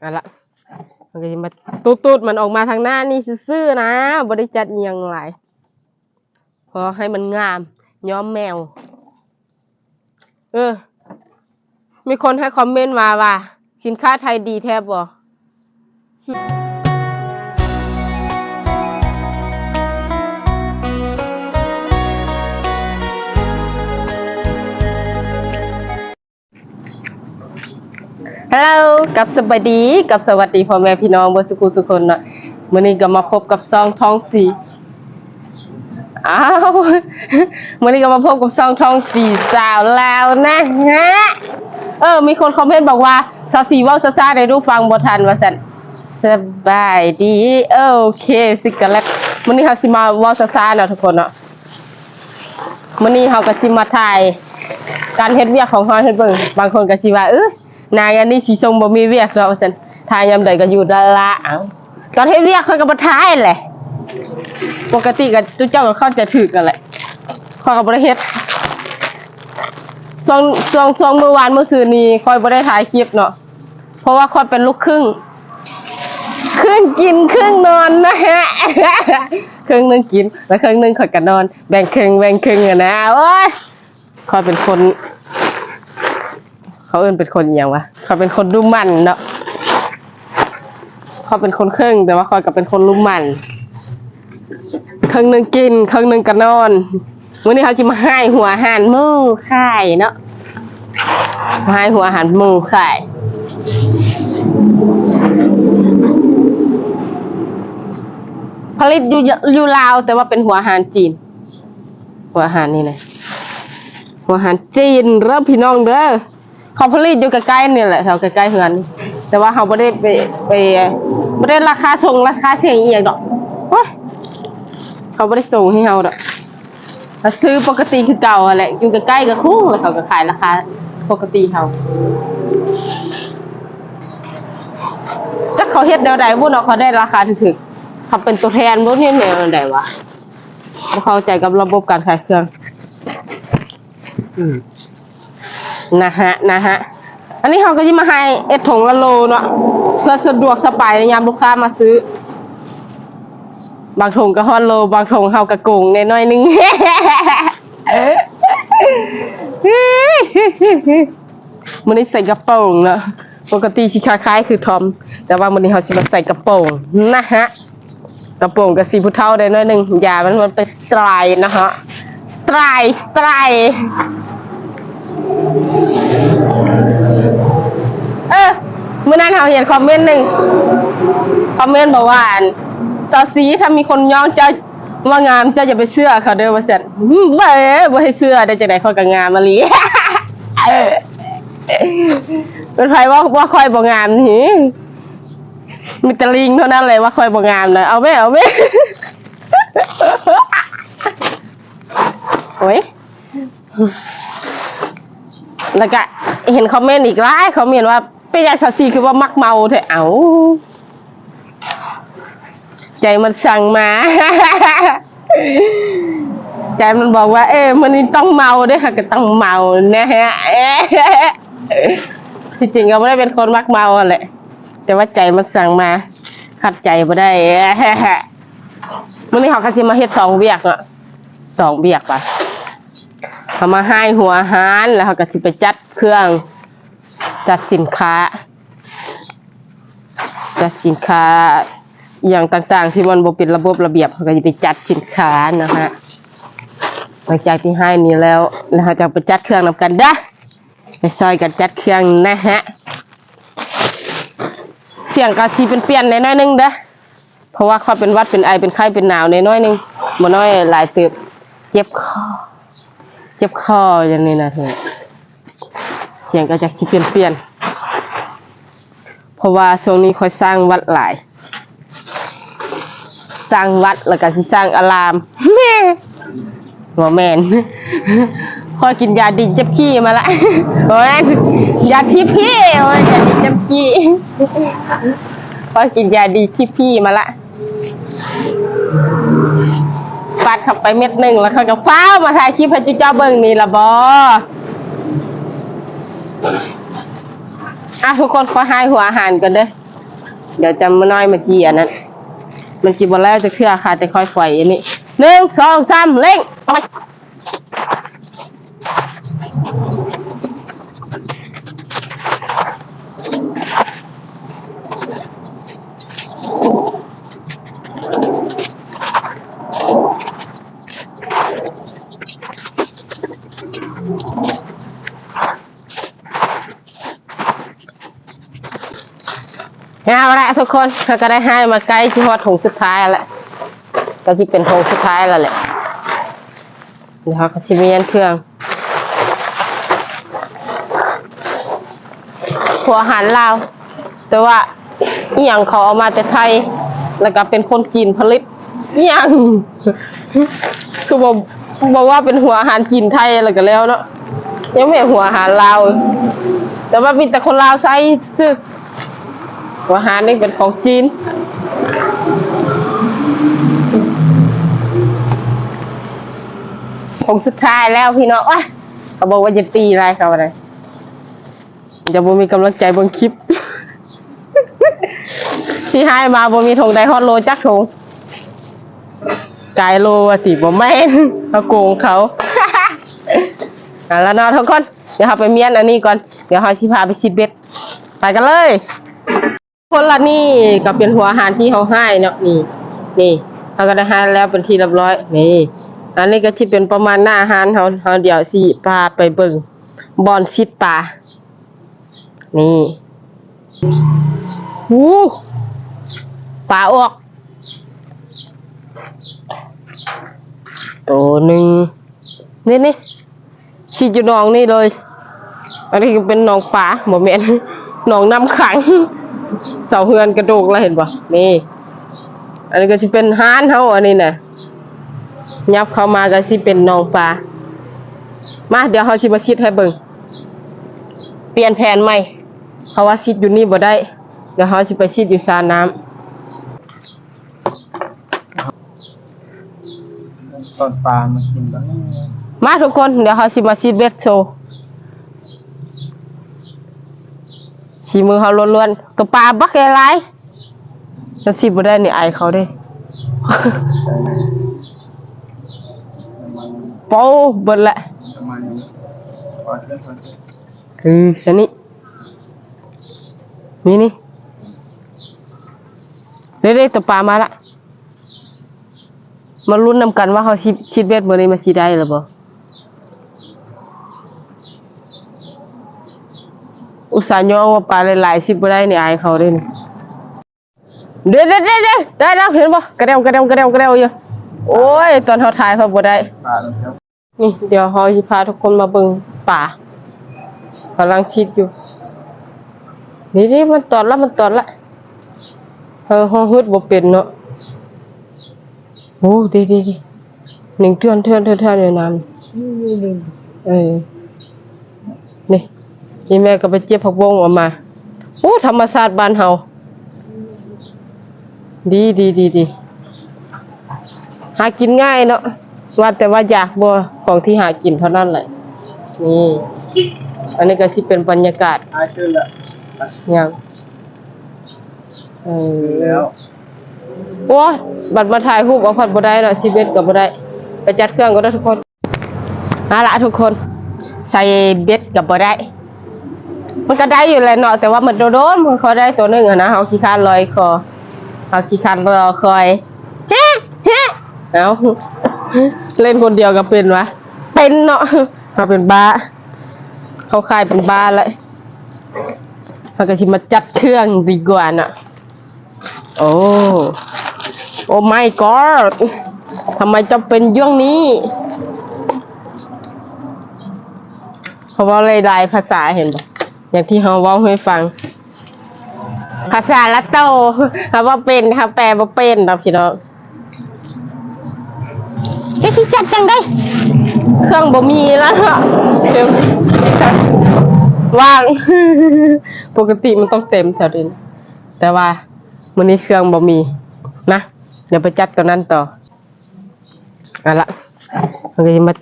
เอาละมันก็จะมาตูดตูดๆมันออกมาทางหน้านี่ซื่อๆนะบริจัดยังไรพอให้มันงามย้อมแมว เออ มีคนให้คอมเมนต์มาว่า สินค้าไทยดีแทบบ่ ฮัลโหลกับสวัสดีกับสวัสดีพ่อแม่พี่น้องบนสุขุทุกคนเนาะมื้อนี้ก็มาพบกับซองทองสีอ้าวมื้อนี้ก็มาพบกับซองทองสีสาวแล้วนะฮะเออ มีคนคอมเมนต์บอกว่าสาวสีว้าซ่าๆได้รู้ฟังบทันว่าซั่นสบายดีโอเคสิกันแล้วมื้อนี้เฮาสิมาว้าซ่าเนาะทุกคนเนาะมื้อนี้เฮาก็สิมาถ่าย การเฮ็ดเวียกของเฮาเฮ็ดเบิ่งบางคนก็สิว่าเออ นายอันนี้สิทรงบ่มีเวียกแล้วว่าซั่นทายามใดก็อยู่ดาละเอ้าตอนเฮ็ดเวียกเขาก็บ่ทายแหละ ปกติก็จุเจ้าก็เขาใจถูกกันแหละข้อก็บ่ได้เฮ็ดช่วงช่วงช่วงเมื่อวานเมื่อคืนนี้ค่อยบ่ได้ถ่ายคลิปเนาะ เพราะว่าคอยเป็นลูกครึ่ง ครึ่งกินครึ่งนอนนะฮะ ครึ่งนึงกิน แล้วครึ่งนึงคอยก็นนอน แบ่งครึ่งแบ่งครึ่งอะนะโอ้ยคอยเป็นคน เขาเอิ้นเป็นคนอหย่างวะเขาเป็นคนรุ่มมันเนาะเขาเป็นคนเครึ่งแต่ว่าคอยก็เป็นคนรุ่มมันเครึ่งหนึ่งกินเครึ่งหนึ่งก็นอนวันนี้เขาจะมาให้หัวอาหารหมูไข่เนาะมาให้หัวอาหารหมูไข่ผลิตอยู่อยู่ลาวแต่ว่าเป็นหัวอาหารจีน หัวอาหารนี่นะหัวอาหารจีนเริ่มพี่น้องเด้อ เขาผลิตอยู่ใกล้ๆนี่แหละแถวใกล้ๆเฮือน แต่ว่าเขาไม่ได้ไปไปไม่ได้ราคาส่งราคาเสียงเอีกดอกโอ้ยเขาไม่ได้ส่งให้เราดอกเขาซื้อปกติคือเก่าอะแหละอยู่ใกล้ๆกับคู่แล้วเขาก็ขายราคาปกติเขาถ้าเขาเฮ็ดแนวใดบุญเนาเขาได้ราคาถึกๆเขาเป็นตัวแทนบุญเฮ็ดแนวใดวะเข้าใจกับระบบการขายเครื่อง อืม นะฮะนะฮะอันนี้เขาก็จะมาให้เอ็ดถงละโลเนาะเพื่อสะดวกสบายในยามลูกค้ามาซื้อ บางถงก็ฮอดโล บางถงเฮากระโกงในน้อยนึงมันนี้ใส่กระโปรงเนาะปกติชิคล้ายๆคือทอม แต่ว่ามันนี้เขาจะมาใส่กระโปรงนะฮะกระโปรงกับสีผู้เท่าได้น้อยหนึ่งอย่ามันมันเป็นสไตล์นะฮะสไตล์สไตล์เออ เมื่อนั้นเราเห็นคอมเมนต์หนึ่งคอมเมนต์บอกว่าอันตอสีถ้ามีคนย่องเจ้าว่างามเจ้าอย่าไปเชื่อเขาเด้อว่าจัดเบ้บ่ให้เชื่อได้จังได๋เขาก็งามมาลีเป็นไผว่าว่าคอยบ่งามนี่มีตะลิงเท่านั้นเลยว่าคอยบ่งามนะเอาไหมเอาไหมโอ้ยแล้วก็เห็นคอมเมนต์อีกหลายคอมเมนต์ว่า เป็นยาสาวซีคือว่ามักเมาเถอะเอาใจมันสั่งมา ใจมันบอกว่า เอ้มันนี่ต้องเมาด้วยค่ะก็ต้องเมานะฮะที่จริงก็ไม่ได้เป็นคนมักเมาแหละ แต่ว่าใจมันสั่งมา ขัดใจไม่ได้มื่อนี้เขาก็จะมาเฮ็ดสองเบียกอะสองเบียกปะเขามาให้หัวหารแล้วเขาก็สิไปจัดเครื่อง จัดสินค้า จัดสินค้าอย่างต่างๆ ที่มันบ่เป็นระบบระเบียบเขาก็จะไปจัดสินค้านะฮะหลังจากที่ให้นี้แล้วแล้วเขาจะไปจัดเครื่องนำกันเด้อไปซอยกันจัดเครื่องนะฮะเสียงกะทีเป็นเปลี่ยนๆน้อยนึงเด้อเพราะว่าเขาเป็นวัดเป็นไอเป็นไข้เป็นหนาวน้อยนึงบ่น้อยหลายเติบเจ็บคอเจ็บคออย่างนี้นะเธอ เสียงก็จะคิเปลี่ยนเปลี่ยนเพราะว่าช่วงนี้ค่อยสร้างวัดหลาย สร้างวัดแล้วก็สิสร้างอารามแม่หัวแมนคอยกินยาดิจ็บขี้มาละโอ้ยยาที่พี่โอ้ยยาดิจ็บขี้คอยกินยาดีที่พี่มาละปัดข้าไปเม็ดหนึ่งแล้วเขาก็ฟ้ามาถ่ายคลิปให้เจ้าเบิ่งนี่ละบอ อะทุกคนขอให้หัวอาหารกันเด้อเดี๋ยวจะมาน้อยมาจีอันนั้น มันจีบอแล้วจะเคลื่อค่ะแต่ค่อยปล่อยอันนี้หนึ่งสองสามเล่งไปเอาละ ทุกคนเราก็ได้ให้มาใกล้ที่ฮอดถงสุดท้ายแล้วแหละก็ที่เป็นถงสุดท้ายแล้วแหละเดี๋ยวเขาชิมยันเครื่องหัวอาหารลาว แต่ว่าอหย่างเขาเอามาแต่ไทย แล้วก็เป็นคนจีนผลิตอหย่างคือบอกบอกว่าเป็นหัวอาหารจีนไทยแล้วก็แล้วเนาะยังไม่หัวอาหารลาว แต่ว่ามีแต่คนลาวใช้ซื้อ หัวหารนี่เป็นของจีนผงสุดท้ายแล้วพี่น้องว้าเขาบอกว่าจะตีอะไรเขาอะไรจะบ่มีกำลังใจบนคลิป ที่ให้มาบ่มีธงไดฮอตโลจักธงกายโลว่าสิบ่แม่นเขาโกงเขาแล้วนาะทุกคน เดี๋ยวเราไปเมียนอันนี้ก่อน เดี๋ยวเราชิพาไปชิดเบ็ด ไปกันเลย คนละนี่ก็เป็นหัวอาหารที่เขาให้เนาะนี่ นี่เขาก็ได้ให้แล้วเป็นที่เรียบร้อย นี่ อันนี้ก็ที่เป็นประมาณหน้าอาหารเขาเขาเดี๋ยวสิพาไปเบิ่งบอนชิดปลานี่หูปลาออก ตัวหนึ่งนี่นี่ชิดอยู่นองนี่เลย อันนี้เป็นหนองปลาโมเมนหนองน้ำขัง เสาเฮือนกระดูกแล้วเห็นปะนี่ อันนี้ก็จะเป็นห้านเขาอันนี้น่ะยับเข้ามาก็สิเป็นหนองปลา มาเดี๋ยวเขาสิมาชิดให้เบิ่งเปลี่ยนแผนใหม่เพราะว่าชิดอยู่นี่บ่ได้ เดี๋ยวเขาสิไปชิดอยู่ซาน้ำตอนปลามากินแล้วมาทุกคนเดี๋ยวเขาสิมาชิดเบ็ดโชว์ สีมือเขาล้วนๆตัวปลาบักใหญ่ๆแล้วสิบ่ได้นี่อายเขาเด้ โป้เบิดแหละประมาณนี้พอจะได้พอจะคืออันนี้ นี่นี่เรื่อยๆตัวปลามาละ มาลุ้นนำกันว่าเขาชิชิดเบ็ดเมื่อนี้มาชิได้หรือบ่อุต ส่าห์ย่อว่าปลาหลายๆสิบ่ได้นี่อายเขาเด้นี่เดี๋ยเดี๋ยวเดี๋ยวเดี๋ยวได้แล้วเห็นบ่กระเดวกระเดวกระเดวกระเดวอยู่โอ้ย ตอนเขาถ่ายเขาบ่ได้ปลาแล้วครับนี่เดี๋ยวเขาจะพาทุกคนมาเบิ่งป่ากำลังคิดอยู่นี่นี่มันตอดละมันตอดละเออห้องฮึดบ่เป็นเนาะโอ้ดีดีดีหนึ่งเทือนเทือนเทือนเทือนอยู่น้ำเออนี่ นี่แม่ก็ไปเจ็บผักบงออกมาโอ้ธรรมศาสตร์บ้านเฮาดีดีดีดีหากินง่ายเนาะว่าแต่ว่าอยากบ่ของที่หากินเท่านั้นแหละนี่ อันนี้ก็สิเป็นบรรยากาศตายขึ้นละยังเออแล้วโอ้ยบัตรมาถ่ายรูปเอาพัดบ่ได้เนาะชีวิตก็บ่ได้ไปจัดเครื่องก็ได้ทุกคนเอาละทุกคน ใส่เบ็ดก็บ่ได้ มันก็ได้อยู่แหละเนาะแต่ว่ามันโดนๆมันเขาได้ตัวหนึงอะนะเฮาขี้คร้านลอยคอเฮาขี้คร้านรอคอยเฮ้เฮ้เอาเล่นคนเดียวก็เป็นวะเป็นเนาะเขาเป็นบ้า เขาคายเป็นบ้าแล้วเราก็ชิมาจัดเครื่องดีกว่าน่ะ โอ้โอ้ my god ทำไมจะเป็นเรื่องนี้เพราะว่าหลายๆภาษาเห็นปะ อย่างที่เขาเว้าให้ฟัง ภาษาละโตเขาว่าเป็นเขาแปลว่าเป็นเราพี่น้องจะสิจัดจังได้เครื่องบ่มีแล้วเต็มว่าง ปกติมันต้องเต็มแถวนี้แต่ว่ามื้อนี้เครื่องบ่มีนะเดี๋ยวไปจัดตัวนั้นต่ออาละมันก็จะมา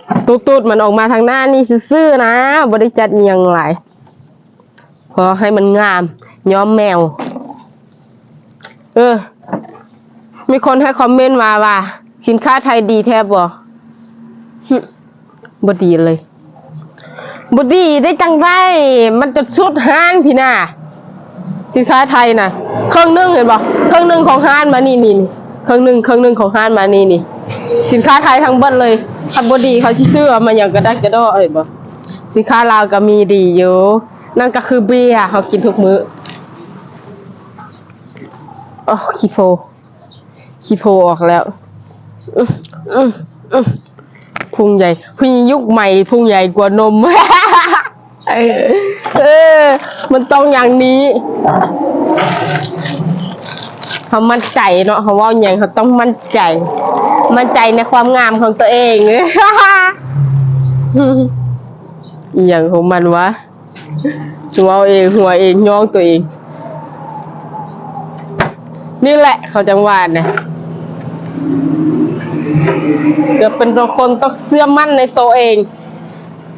ตูดๆมันออกมาทางหน้านี่ซื่อๆนะบ่ได้จัดอิหยังหลาย พอให้มันงาม ย้อมแมว เออ มีคนให้คอมเมนต์มาว่า สินค้าไทยดีแทบบ่บดีเลยบดีได้จังได้มันจะสุดห้านพี่น่ะสินค้าไทยน่ะ เครื่องนึ่งเห็นบ่เครื่องนึ่งของห้านมานี่นี่นี่เครื่องนึ่งเครื่องนึ่งของห้านมานี่นี่ สินค้าไทยทั้งเบิดเลยคันบ่ดีเขาสิซื้อเอามาหยังกระดักกระดอเห็นบ่สินค้าลาวก็มีดีอยู่ นั่นก็คือเบียร์เขากินทุกมื้อโอ้ขี้โพขี้โพออกแล้วพุงใหญ่พุงยุคใหม่พุงใหญ่กว่านมเออ มันต้องอย่างนี้เขามั่นใจเนาะเขาว่าอย่างเขาต้องมั่นใจ มั่นใจในความงามของตัวเองอย่างของมันวะ หัวเอาเองหัวเองย่องตัวเอง นี่แหละเขาจังหวาดเนี่ยจะเป็นคนต้องเชื่อมั่นในตัวเอง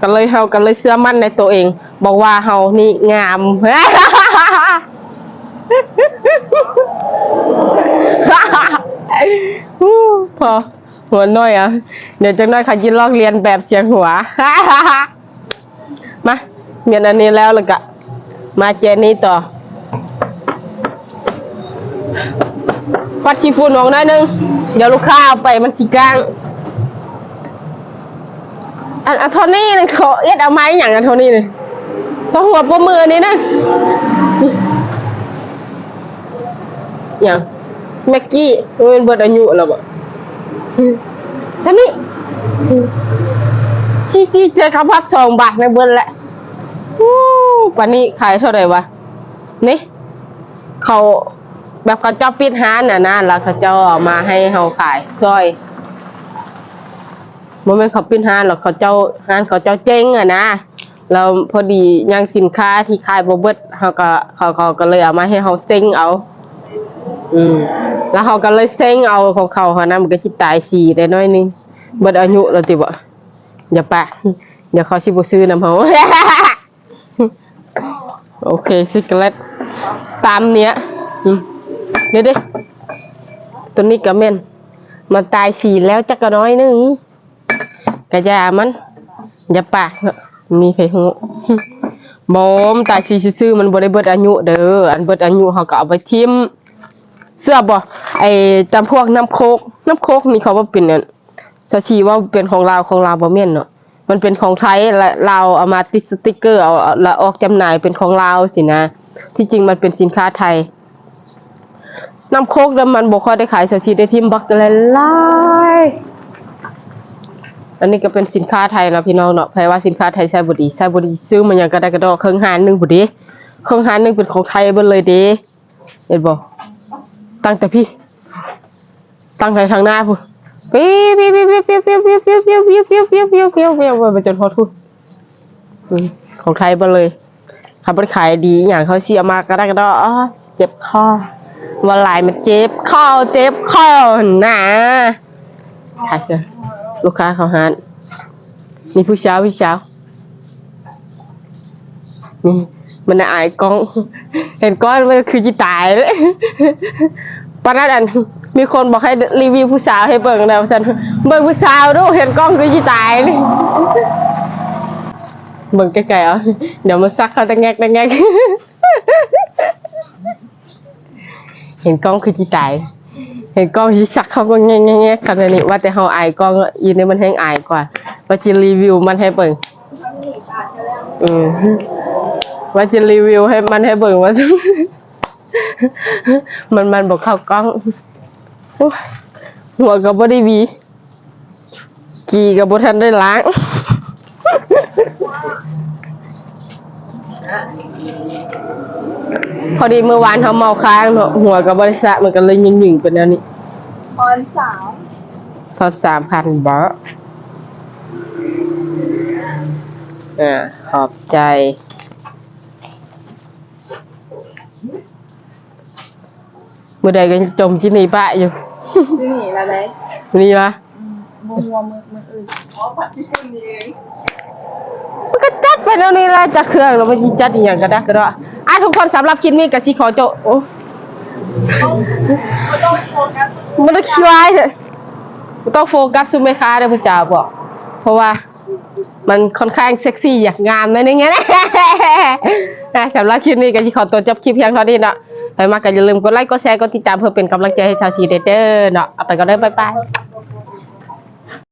ก็เลยเฮาก็เลยเชื่อมั่นในตัวเอง บอกว่าเฮานี่งามพอหัวน้อยอะ เดี๋ยวจังน้อยเขายินลอกเรียนแบบเสียงหัว มา เมียนอันนี้แล้วแล้วก็มาเจนี้ต่อปัดชีฟูนออกหน่อยนึง เดี๋ยวลูกค้าเอาไปมันจีกลาง อันอันโทนี่นึงเขาเอ็ดเอาไม้อย่างอันโทนี่นึงเขาหัวปมมือนี่นะอย่างแม็กกี้มันเป็นเบิดอายุแล้วบ่ท่านี่ชีกี้เจอข้าวผัดสองบาทในเบิดแหละ วันนี้ขายเท่าไหร่วะนี่เขาแบบเขาเจ้าปิดห้านน่ะนะแล้วเขาเจ้าเอามาให้เฮาขายซอยบ่แม่นเขาปิดห้านหรอกเขาเจ้าห้านเขาเจ้าเจ๊งอะนะแล้วพอดียังสินค้าที่ขายบเบิดเขาก็เขาเขาก็เลยเอามาให้เฮาเซ็งเอา อืม แล้วเขาก็เลยเซ็งเอาของเขาหันนะมันก็สิตายสีได้น้อยนึงเบิดอายุแล้วติบ่อย่าปะเดี๋ยวเขาสิบ่ซื้อนำเฮา โอเคซิกเลตตามเนี้ยอืมเดี๋ยวดิตัวนี้ก็แม่นมันตายสีแล้วจักกะน้อยหนึงกระยามัน อย่าปากเนอะมีไผหูบอมตายสีซื่อๆมันบ่ได้เบิดอายุเด้ออันเบิดอายุเขาก็เอาไปทิมเสื้อบ่ไอ้จำพวกน้ำโคก น้ำโคกนี่เขาว่าเป็นอันสะชีว่าเป็นของลาวของลาวบ่แม่นเนาะ มันเป็นของไทยเราเอามาติดสติกเกอร์เอาเอาแล้วออกจำหน่ายเป็นของลาสินะ ที่จริงมันเป็นสินค้าไทยน้ำโคกแล้วมันบ่ค่อยได้ขายสชีได้ทิมบักแต่ละลายอันนี้ก็เป็นสินค้าไทยเนาะพี่น้องเนาะแปลว่าสินค้าไทยใช้บ่ดีใช้บ่ดีซื้อมันยังกระไดกระดอเครื่องหานหนึงบ่ดีเครื่องหานหนึงเป็นของไทยเบิดเลยเด้เห็นบ่ตั้งแต่พี่ ตั้งแต่ทางหน้าพุ่ ปิ๊บปิ๊บปิ๊บปิ๊บปิ๊บปิ๊บปิ๊บปิ๊บปิ๊บปิ๊บปิ๊บปิ๊บปิ๊บปิ๊บปิ๊บปิ๊บไปจนฮอดพุ่นอืมของไทยเบิดเลยเขาบ่ได้ขายดีอหย่างเขาสิเอามากระไดกระดออ้อเจ็บคอว่าหลายมันเจ็บคอเจ็บคอนะขายเถอะลูกค้าเขาหานมีผู้สาวผู้สาวนี่มันน่ะอายกล้อง เห็นก้อนมันคือจิตายเลยปานนั้นอัน มีคนบอกให้รีวิวผู้สาวให้เบิ่งแล้วฉันเบิ่งผู้สาวดูเห็นกล้องคือจิตายเลยเบิ่งไกลๆเอาเดี๋ยวมันซักเขาตะแงกตะแงกเห็นกล้องคือจิตายเห็นกล้องที่ซักเขาก็แงกแงกแงกขนาดนี้ว่าแต่เฮาอายกล้องอะอีนี่มันแห้งอายกว่าว่าจะรีวิวมันให้เบิ่งอืมว่าจะรีวิวให้มันให้เบิ่งว่า มันมันบอกเข้ากล้อง โอ้ยหัวก็บ่ได้หวีกีก็บ่ทันได้ล้างพอดีเมื่อวานเขาเมาค้างเนอะหัวกับบริษัทมันก็เลยยิงยิงๆเป็นอันนี้ตอนสาวทอดสามพันบาทอ่าขอบใจเมื่อใดก็จมจินีปะอยู่ นี่อะไรนี่ละมัวมัวมือมืออื่นอ๋อผัดที่คุณนี่เองมันก็จัดไปแล้วนี่ละจะเครื่องแล้วมันสิจัดอีกอย่างก็ได้ก็ได้อะทุกคนสำหรับคลิปนี้กับสิขอจบโอ้มันต้องโฟกัสมันต้องคิดไว้เถอะมันต้องโฟกัสซูมแม่ค้าเด้อผู้จ่าบอกเพราะว่ามันค่อนข้างเซ็กซี่อยากงามนะนี่ไงนะนะสำหรับคลิปนี้ก็จะขอตัวจบคลิปเพียงเท่านี้เนาะ ไปมากก็อย่าลืมกดไลค์กดแชร์กดติดตามเพื่อเป็นกำลังใจให้ชาวชีเดเดอร์เนาะเอาไปก็ได้บายบาย